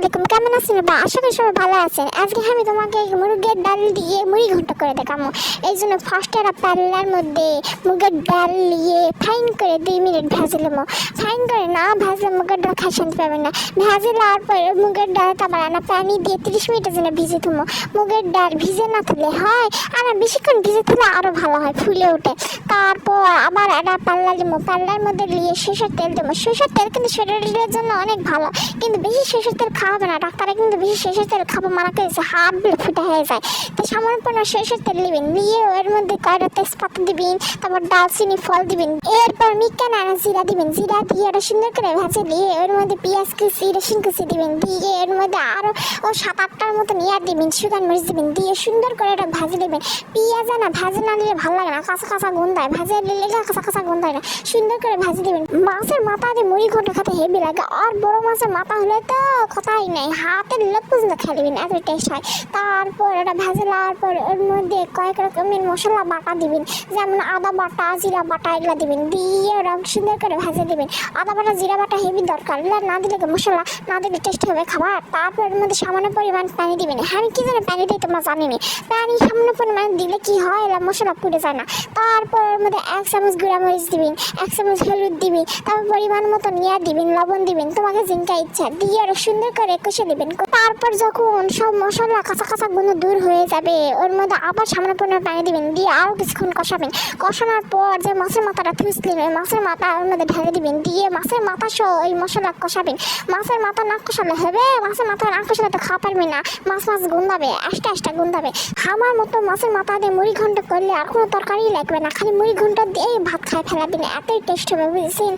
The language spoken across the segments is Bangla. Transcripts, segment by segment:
আলাইকুম, কেমন আছেন বা আশা করি সবাই ভালো আছেন। আজকে আমি তোমাকে মুরগের ডাল দিয়ে মুড়ি ঘন্ট করে দেখাবো। এই জন্য ফার্স্ট একটা প্যালার মধ্যে মুগের ডাল নিয়ে ফাইন করে দুই মিনিট ভেজে নেব ফাইন করে না ভাজলে মুগের ডাল খাই শান্তি পাবেন না। ভেজে নেওয়ার পরে মুগের ডালটা বানানো, পানি দিয়ে তিরিশ মিনিটের জন্য ভিজে থুমো। মুগের ডাল ভিজে না থাকলে হয়, আর বেশিক্ষণ ভিজে থাকলে আরও ভালো হয়, ফুলে ওঠে। তারপর আবার একটা পাল্লা নেব পাল্লার মধ্যে নিয়ে সরষের তেল দেবো সরষের তেল কিন্তু শরীরের জন্য অনেক ভালো, কিন্তু বেশি সরষের তেল খাওয়াবে না ডাক্তাররা কিন্তু বেশি সরষের তেল খাব মানা করেছে হাত বলে ফুটা হয়ে যায়। তো সামান্য পরিমাণ সরষের তেল নেবেন নিয়ে ওর মধ্যে কয়টা তেজপাতা দিবেন, তারপর দালচিনি ফল দিবেন, এরপর মিক্কা নানা জিরা দিবেন, জিরা দিয়ে ওটা সুন্দর করে ভেজে দিয়ে ওর মধ্যে পেঁয়াজ কুচি, রসুন কুচি দিবেন, দিয়ে এর মধ্যে আরও ও সাত আটটার মতো নিয়ে দিবেন শুকান মরিচ দিবেন, দিয়ে সুন্দর করে ওটা ভাজে দেবেন। পেঁয়াজ না, ভাজে না নিলে ভালো লাগে না, কাঁচা কাঁচা গন্ধায় ভাজে নিলে কাঁচা কাঁচা গন্ধায় না, সুন্দর করে ভাজে দেবেন। মাছের মাথা দিয়ে মুড়ি ঘন্ট খেতে হেভি লাগে, আর বড় মাছের মাথা হলে তো কথাই নাই, হাতের পর্যন্ত খেয়ে দিবেন এত টেস্ট হয় তারপর ওটা ভেজে নেওয়ার পর ওর মধ্যে কয়েক রকমের মশলা বাটা দিবেন যেমন আদা বাটা, জিরা বাটা এগুলো দিবেন দিয়ে ওরা সুন্দর করে ভেজে দিবেন আদা বাটা, জিরা বাটা হেভি দরকার না দিলে মশলা, না দিলে টেস্ট হবে খাবার। তারপর এর মধ্যে সামান্য পরিমাণ পানি দিবেন আমি কি জানি পানি দিই তোমরা জানি না। পানি সামান্য পরিমাণ দিলে কি হয়, এলা মশলা পুড়ে যায় না। তারপর এর মধ্যে এক চামচ গুঁড়া মরিচ দিবেন এক চামচ হলুদ দিবেন তারপর পরিমাণ মতো নিয়ে দিবেন লবণ দিবেন তোমাকে জিনকা ইচ্ছা, দিয়ে ওরা সুন্দর করে কষে দিবেন তারপর যখন সব মশলা কাঁচা কাঁচা গুলো দূর হয়ে যাবে, ওর মধ্যে আবার সামনে পরিমাণ পানি দিবেন, দিয়ে আরও কিছুক্ষণ কষাবেন। কষানোর পর যে মাছের মাথাটা থুসলেন ওই মাছের মাথা ওর মধ্যে ঢেলে দিবেন, দিয়ে মাছের মাথা সহ ওই মশলা কষাবেন। মাছের মাথা না কষালে হবে, মাছের মাথা না কষালে তো খাওয়া পারবি না। মাছ মাছ গুন্দাবে আস্তে আস্তে গুন্দাবে আমার মতো মাছের মাথা দিয়ে মুড়ি ঘন্ট করলে আর কোনো তরকারি লাগবে না, খালি মুড়ি ঘন্ট দিয়ে ভাত খাই ফেলাবেন এতই টেস্ট হবে, বুঝেছেন?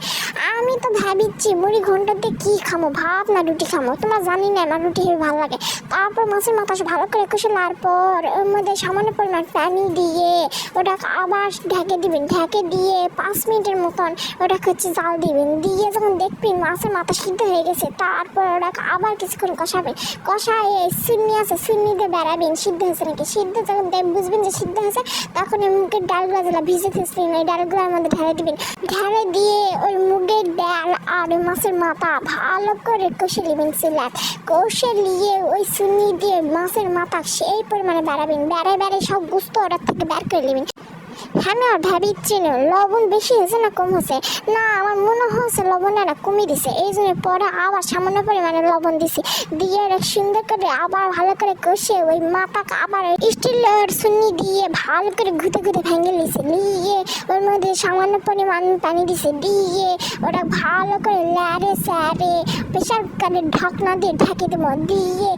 আমি তো ভাবিচ্ছি মুড়ি ঘন্ট দিয়ে কী খামো, ভাত না রুটি খামো, তোমরা জানি না আমার রুটি হেবি ভালো লাগে। তারপর মাছের মাথা ভালো করে কষলার পর, ওর মধ্যে সামান্য পরিমাণ পানি দিয়ে ওটাকে আবার ঢেকে দিবেন। ঢেকে দিয়ে পাঁচ মিনিটের মতন ওটাকে হচ্ছে জাল দিবেন। দিয়ে যখন দেখবেন মাছের মাথা সিদ্ধ হয়ে গেছে, তারপর ওটাকে আবার কিছুক্ষণ কষাবেন। কষায় সুন্নি আছে, সুন্নি দিয়ে বেড়াবেন। সিদ্ধ হয়েছে নাকি? সিদ্ধ যখন দেখ, বুঝবেন যে সিদ্ধ হয়েছে, তখন ওই মুগের ডালগুলো যেটা ভিজে থেছিলেন ওই ডালগুলোর মধ্যে ঢেলে দিবেন। ঢেলে দিয়ে ওই মুগের ডাল আর মাছের মাথা ভালো করে কষে নেবেন সিলাত। কষে নিয়ে ওই সুনি দিয়ে মাছের মাথা সেই পরিমাণে বেড়াবেন। বেড়ায় বেড়ায় সব গুস্ত ওটার থেকে বের করে নেবেন। আমি আর ভাবিচ্ছি না লবণ বেশি হয়েছে না কম হয়েছে? না, আমার মনে হচ্ছে লবণটা না কমিয়ে দিছে। এই জন্য পরে আবার সামান্য পরিমাণে লবণ দিছি। দিয়ে ওরা সুন্দর করে আবার ভালো করে কষে ওই মাথাকে আবার স্টিলের সুন্নি দিয়ে ভালো করে ঘুতে ঘুতে ভেঙে নিছে। নিয়ে ওর মধ্যে সামান্য পরিমাণ পানি দিছে। দিয়ে ওটা ভালো করে ল্যারে স্যারে প্রেশার কুকারের ঢাকনা দিয়ে ঢাকে দেবো। দিয়ে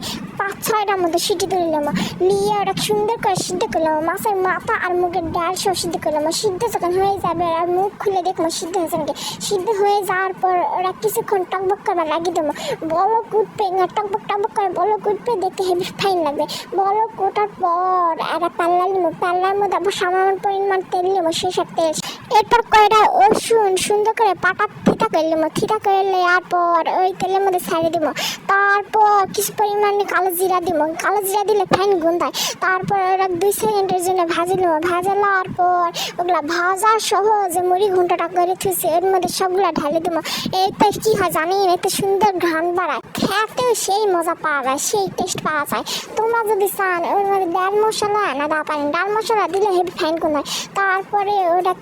পাঁচ ছয়টার মতো সিটি নেব নিয়ে ওটা সুন্দর করে সিদ্ধ করলাম মাছের মাথা আর মুখের ডাল সব সিদ্ধ করলাম সিদ্ধ যখন হয়ে যাবে আর মুখ খুলে দেখব সিদ্ধ হয়েছে নাকি? সিদ্ধ হয়ে যাওয়ার পর ওরা কিছুক্ষণ টকবক করবার লাগিয়ে দেবো বলো কুটবে টকবক টকবক করে বলো কুটবে দেখতে হেভি ফাইন লাগবে। বলো কোটার পর একটা পাল্লা নেব পাল্লার মধ্যে আবার সামান্য পরিমাণ তেল নেব সেসব তেল। এরপর কয়টা রসুন সুন্দর করে পাটা থিতা করে নেব থিতা করে নেওয়ার পর ওই তেলের মধ্যে ছাড়িয়ে দিব। তারপর কিছু পরিমাণে কালো জিরা দিব। কালো জিরা দিলে ফাইন গুন্ধায় তারপর ওরা দুই সেকেন্ডের জন্য ভাজি নেব। ভাজা নেওয়ার পর ওগুলা ভাজা সহ যে মুড়ি ঘন্টাটা করে থুছি এর মধ্যে সবগুলা ঢালে দেবো। এতে কি হয় জানি এতে সুন্দর ঘ্রাণ বাড়ায়। খেতেও সেই মজা পাওয়া যায়, সেই টেস্ট পাওয়া যায়। তোমরা যদি চান, ওর মধ্যে ডাল মশলা না দা পারেন। ডাল মশলা দিলে হেভি ফাইন গুন্ধায় তারপরে ওরা ওটা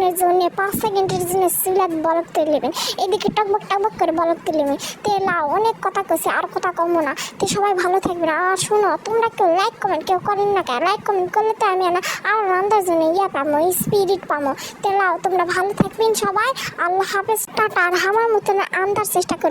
কিছুক্ষণের জন্য পাঁচ সেকেন্ডের জন্য চুলাত বলক তুলে নেবেন এদিকে টকবক টকবক করে বলক তুলে নেবেন তে লাও, অনেক কথা কইছে, আর কথা কমো না। তো সবাই ভালো থাকবেন। আর শোনো, তোমরা কেউ লাইক কমেন্ট কেউ করেন না কেন? লাইক কমেন্ট করলে তো আমি না, আর রান্নার জন্য ইয়া পামো স্পিরিট পামো। তে লাও, তোমরা ভালো থাকবেন সবাই। আল্লাহ হাফেজ। টাটা, আর আমার মতন আন্দার চেষ্টা করবেন।